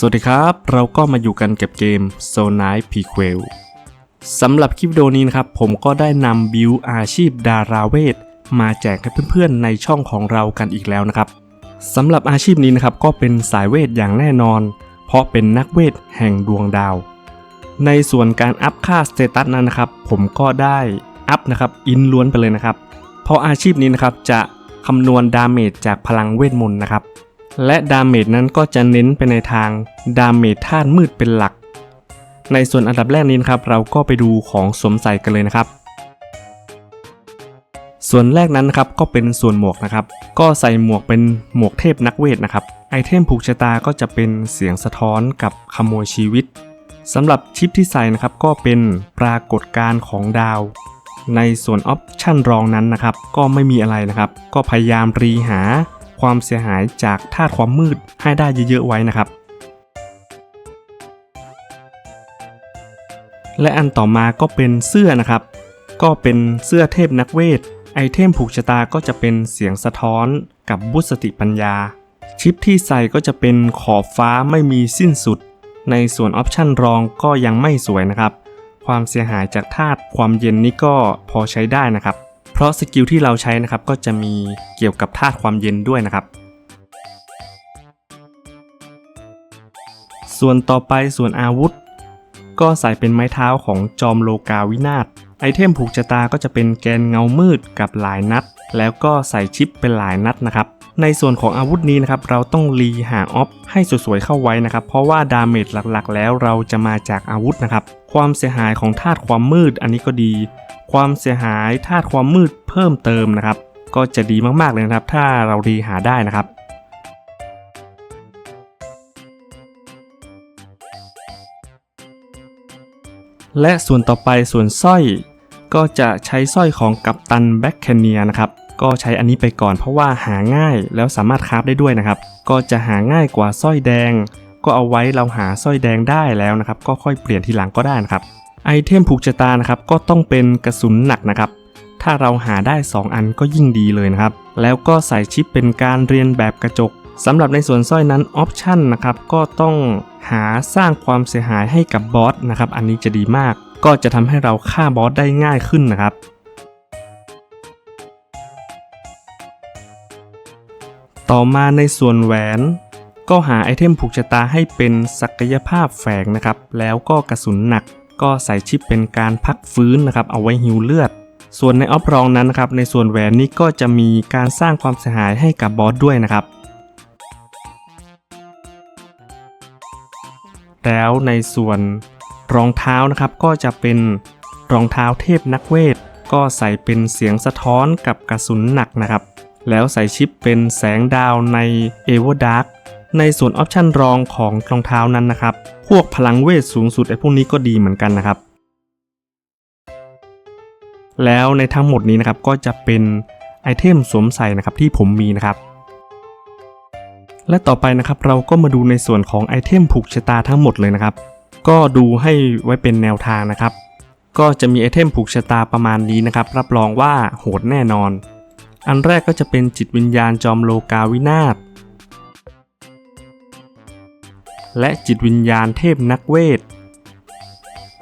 สวัสดีครับ เราก็มาอยู่กันกับเกม s o n i p e q u e l สำหรับคลิปวิดีโอนี้นะครับ ผมก็ได้นำบิวอาชีพดาราเวท มาแจกให้เพื่อนๆในช่องของเรากันอีกแล้วนะครับสำหรับอาชีพนี้นะครับก็เป็นสายเวทอย่างแน่นอน เพราะเป็นนักเวทแห่งดวงดาว ในส่วนการอัพค่าสเตตัสนั้นนะครับ ผมก็ได้อัพนะครับอินล้วนไปเลยนะครับ เพราะอาชีพนี้นะครับจะคำนวณดาเมจจากพลังเวทมนต์นะครับ และดาเมจนั้นก็จะเน้นไปในทางดาเมจธาตุมืดเป็นหลัก ในส่วนอันดับแรกนี้นะครับ เราก็ไปดูของสวมใส่กันเลยนะครับ ส่วนแรกนั้นนะครับก็เป็นส่วนหมวกนะครับ ก็ใส่หมวกเป็นหมวกเทพนักเวทนะครับ ไอเทมผูกชะตาก็จะเป็นเสียงสะท้อนกับขโมยชีวิตสำหรับชิปที่ใส่นะครับก็เป็นปรากฏการณ์ของดาว ในส่วนออปชั่นรองนั้นนะครับ ก็ไม่มีอะไรนะครับ ก็พยายามรีหา ความเสียหายจากธาตุความมืดให้ได้เยอะๆไว้นะครับ และอันต่อมาก็เป็นเสื้อนะครับ ก็เป็นเสื้อเทพนักเวท ไอเทมผูกชะตาก็จะเป็นเสียงสะท้อนกับบุสติปัญญา ชิปที่ใส่ก็จะเป็นขอบฟ้าไม่มีสิ้นสุด ในส่วนออปชั่นรองก็ยังไม่สวยนะครับ ความเสียหายจากธาตุความเย็นนี่ก็พอใช้ได้นะครับ เพราะสกิลที่เราใช้นะครับก็จะมีเกี่ยวกับธาตุความเย็นด้วยนะครับ ส่วนต่อไปส่วนอาวุธ ก็ใส่เป็นไม้เท้าของจอมโลกาวินาศไอเทมผูกชะตาก็จะเป็นแกนเงามืดกับหลายนัด แล้วก็ใส่ชิปเป็นหลายนัดนะครับ ในส่วนของอาวุธนี้นะครับเราต้องรีหาออฟให้สวยๆเข้าไว้นะครับ เพราะว่าดาเมจหลักๆ แล้วเราจะมาจากอาวุธนะครับ ความเสียหายของธาตุความมืดอันนี้ก็ดี ความเสียหายธาตุความมืดเพิ่มเติมนะครับ ก็จะดีมากๆเลยนะครับ ถ้าเรารีหาได้นะครับและส่วนต่อไปส่วนสร้อย ก็จะใช้สร้อยของกัปตันแบ็คแคนเนียนะครับ ก็ใช้อันนี้ไปก่อนเพราะว่าหาง่ายแล้วสามารถคราฟได้ด้วยนะครับ ก็จะหาง่ายกว่าสร้อยแดง ก็เอาไว้เราหาสร้อยแดงได้แล้วนะครับ ก็ค่อยเปลี่ยนทีหลังก็ได้นะครับ ไอเทมผูกชะตานะครับก็ต้องเป็นกระสุนหนักนะครับถ้าเราหาได้ 2 อันก็ยิ่งดีเลยนะครับ แล้วก็ใส่ชิปเป็นการเรียนแบบกระจกสำหรับในส่วนสร้อยนั้นออปชันนะครับก็ต้องหาสร้างความเสียหายให้กับบอสนะครับ อันนี้จะดีมาก ก็จะทำให้เราฆ่าบอสได้ง่ายขึ้นนะครับ ต่อมาในส่วนแหวน ก็หาไอเทมผูกชะตาให้เป็นศักยภาพแฝงนะครับ แล้วก็กระสุนหนัก ก็ใส่ชิปเป็นการพักฟื้นนะครับ เอาไว้ฮิวเลือด ส่วนในออฟรองนั้นนะครับในส่วนแหวนนี้ก็จะมีการสร้างความเสียหายให้กับบอสด้วยนะครับ แล้วในส่วนรองเท้านะครับก็จะเป็นรองเท้าเทพนักเวท ก็ใส่เป็นเสียงสะท้อนกับกระสุนหนักนะครับ แล้วใส่ชิปเป็นแสงดาวใน e v o Dark ในส่วนออปชันรองของรองเท้านั้นนะครับ พวกพลังเวทสูงสุดไอ้พวกนี้ก็ดีเหมือนกันนะครับ แล้วในทั้งหมดนี้นะครับก็จะเป็นไอเทมสวมใส่นะครับที่ผมมีนะครับ และต่อไปนะครับเราก็มาดูในส่วนของไอเทมผูกชะตาทั้งหมดเลยนะครับ ก็ดูให้ไว้เป็นแนวทางนะครับ ก็จะมีไอเทมผูกชะตาประมาณนี้นะครับ รับรองว่าโหดแน่นอน อันแรกก็จะเป็นจิตวิญญาณจอมโลกาวินาศและจิตวิญญาณเทพนักเวท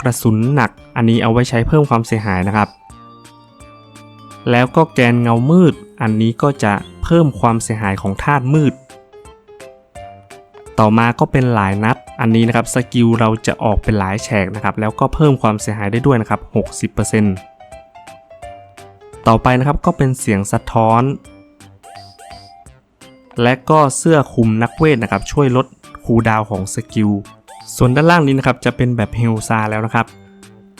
กระสุนหนักอันนี้เอาไว้ใช้เพิ่มความเสียหายนะครับ แล้วก็แกนเงามืด อันนี้ก็จะเพิ่มความเสียหายของธาตุมืด ต่อมาก็เป็นหลายนัด อันนี้นะครับสกิลเราจะออกเป็นหลายแฉกนะครับ แล้วก็เพิ่มความเสียหายได้ด้วยนะครับ 60% ต่อไปนะครับก็เป็นเสียงสะท้อน และก็เสื้อคลุมนักเวทนะครับ ช่วยลดคูดาวของสกิล ส่วนด้านล่างนี้นะครับจะเป็นแบบเฮลซาแล้วนะครับ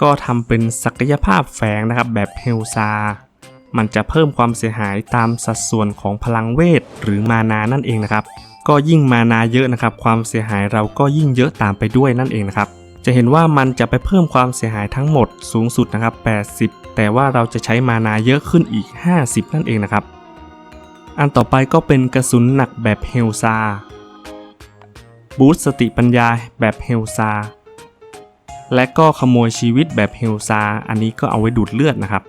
ก็ทำเป็นศักยภาพแฝงนะครับแบบเฮลซา มันจะเพิ่มความเสียหายตามสัดส่วนของพลังเวทหรือมานานั่นเองนะครับ ก็ยิ่งมานาเยอะนะครับ ความเสียหายเราก็ยิ่งเยอะตามไปด้วยนั่นเองนะครับ จะเห็นว่ามันจะไปเพิ่มความเสียหายทั้งหมดสูงสุดนะครับ 80 แต่ว่าเราจะใช้มานาเยอะขึ้นอีก 50 นั่นเองนะครับ อันต่อไปก็เป็นกระสุนหนักแบบเฮลซาบูสต์สติปัญญาแบบเฮลซาและก็ขโมยชีวิตแบบเฮลซาอันนี้ก็เอาไว้ดูดเลือดนะครับ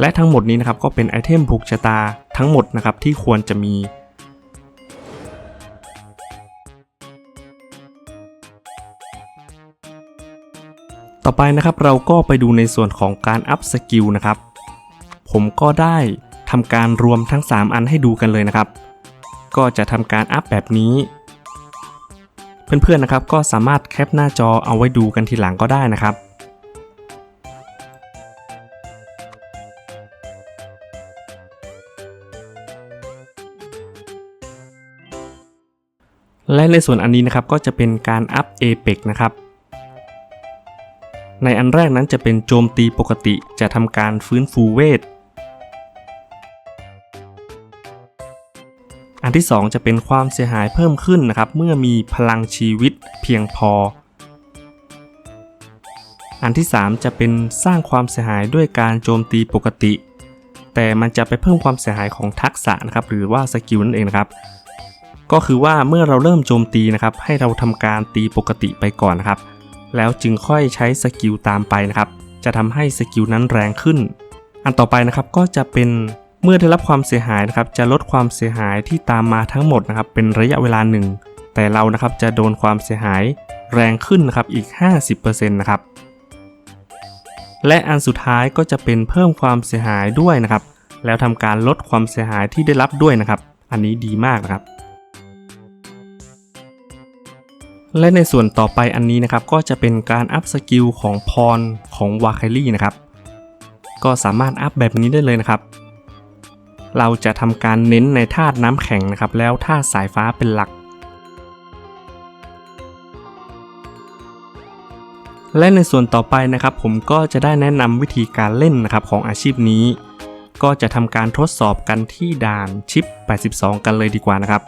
และทั้งหมดนี้นะครับก็เป็นไอเทมผูกชะตาทั้งหมดนะครับที่ควรจะมี ต่อไปนะครับเราก็ไปดูในส่วนของการอัพสกิลนะครับ ผมก็ได้ทำการรวมทั้ง 3 อันให้ดูกันเลยนะครับ ก็จะทำการอัพแบบนี้ เพื่อนๆนะครับก็สามารถแคปหน้าจอเอาไว้ดูกันทีหลังก็ได้นะครับและในส่วนอันนี้นะครับก็จะเป็นการอัพ Apex นะครับ ในอันแรกนั้นจะเป็นโจมตีปกติจะทำการฟื้นฟูเวท อันที่ 2 จะเป็นความเสียหายเพิ่มขึ้นนะครับ เมื่อมีพลังชีวิตเพียงพอ อันที่ 3 จะเป็นสร้างความเสียหายด้วยการโจมตีปกติ แต่มันจะไปเพิ่มความเสียหายของทักษะนะครับ หรือว่าสกิลนั่นเองนะครับก็คือว่าเมื่อเราเริ่มโจมตีนะครับ ให้เราทำการตีปกติไปก่อนนะครับ แล้วจึงค่อยใช้สกิลตามไปนะครับ จะทำให้สกิลนั้นแรงขึ้น อันต่อไปนะครับก็จะเป็นเมื่อได้รับความเสียหายนะครับ จะลดความเสียหายที่ตามมาทั้งหมดนะครับ เป็นระยะเวลาหนึ่งแต่เรานะครับจะโดนความเสียหายแรงขึ้นนะครับอีก 50%นะครับและอันสุดท้ายก็จะเป็นเพิ่มความเสียหายด้วยนะครับ แล้วทำการลดความเสียหายที่ได้รับด้วยนะครับ อันนี้ดีมากนะครับ และในส่วนต่อไปอันนี้นะครับก็จะเป็นการอัพสกิลของพรของวาคารี่นะครับก็สามารถอัพแบบนี้ได้เลยนะครับ เราจะทำการเน้นในธาตุน้ำแข็งนะครับ แล้วธาตุสายฟ้าเป็นหลัก และในส่วนต่อไปนะครับ ผมก็จะได้แนะนำวิธีการเล่นนะครับของอาชีพนี้ ก็จะทำการทดสอบกันที่ด่านชิป 82 กันเลยดีกว่านะครับ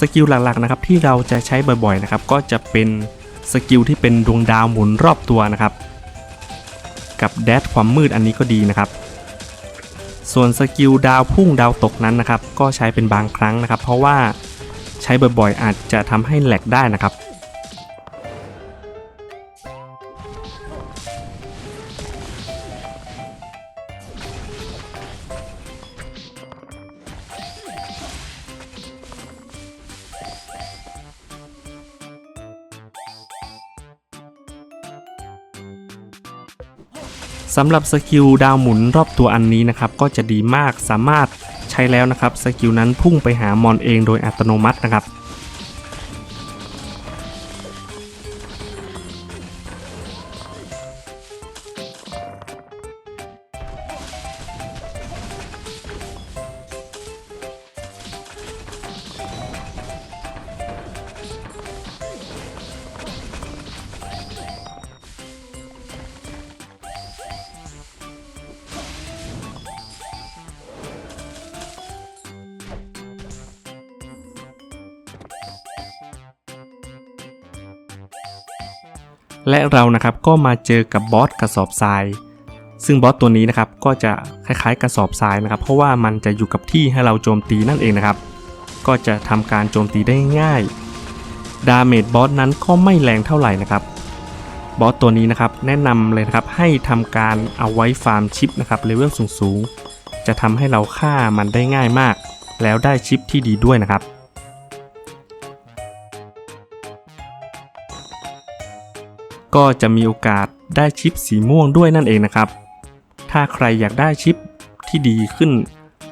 สกิลหลักๆนะครับที่เราจะใช้บ่อยๆนะครับ ก็จะเป็นสกิลที่เป็นดวงดาวหมุนรอบตัวนะครับ กับแดดความมืดอันนี้ก็ดีนะครับ ส่วนสกิลดาวพุ่งดาวตกนั้นนะครับ ก็ใช้เป็นบางครั้งนะครับ เพราะว่าใช้บ่อยๆ อาจจะทำให้แหลกได้นะครับ สำหรับสกิลดาวหมุนรอบตัวอันนี้นะครับก็จะดีมากสามารถใช้แล้วนะครับสกิลนั้นพุ่งไปหามอนเองโดยอัตโนมัตินะครับ และเรานะครับก็มาเจอกับบอสกระสอบทราย ซึ่งบอสตัวนี้นะครับก็จะคล้ายๆกระสอบทรายนะครับ เพราะว่ามันจะอยู่กับที่ให้เราโจมตีนั่นเองนะครับ ก็จะทำการโจมตีได้ง่าย ดาเมจบอสนั้นก็ไม่แรงเท่าไหร่นะครับ บอสตัวนี้นะครับแนะนำเลยนะครับให้ทำการเอาไว้ฟาร์มชิปนะครับเลเวลสูงๆ จะทำให้เราฆ่ามันได้ง่ายมาก แล้วได้ชิปที่ดีด้วยนะครับ ก็จะมีโอกาสได้ชิปสีม่วงด้วยนั่นเองนะครับ ถ้าใครอยากได้ชิปที่ดีขึ้น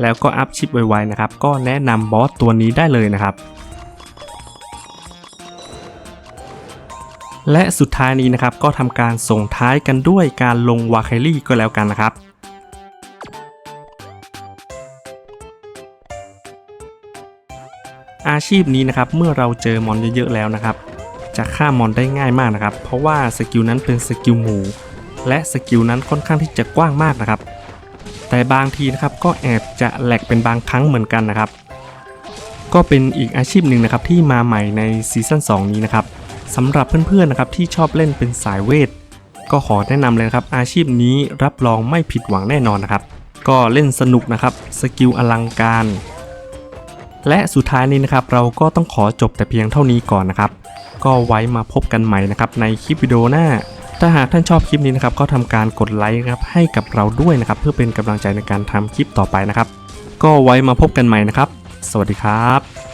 แล้วก็อัพชิปไวๆนะครับ ก็แนะนำบอสตัวนี้ได้เลยนะครับ และสุดท้ายนี้นะครับก็ทำการส่งท้ายกันด้วยการลงวาเคลี่ก็แล้วกันนะครับอาชีพนี้นะครับเมื่อเราเจอมอนเยอะๆแล้วนะครับ จะฆ่ามอนได้ง่ายมากนะครับ เพราะว่าสกิลนั้นเป็นสกิลหมู่และสกิลนั้นค่อนข้างที่จะกว้างมากนะครับ แต่บางทีนะครับก็แอบจะแหลกเป็นบางครั้งเหมือนกันนะครับ ก็เป็นอีกอาชีพหนึ่งนะครับที่มาใหม่ในซีซั่น2 นี้นะครับสำหรับเพื่อนๆนะครับที่ชอบเล่นเป็นสายเวท ก็ขอแนะนำเลยครับอาชีพนี้รับรองไม่ผิดหวังแน่นอนนะครับ ก็เล่นสนุกนะครับสกิลอลังการ และสุดท้ายนี้นะครับเราก็ต้องขอจบแต่เพียงเท่านี้ก่อนนะครับ ก็ไว้มาพบกันใหม่นะครับในคลิปวิดีโอหน้า ถ้าหากท่านชอบคลิปนี้นะครับก็ทำการกดไลค์ครับให้กับเราด้วยนะครับเพื่อเป็นกำลังใจในการทำคลิปต่อไปนะครับ ก็ไว้มาพบกันใหม่นะครับ สวัสดีครับ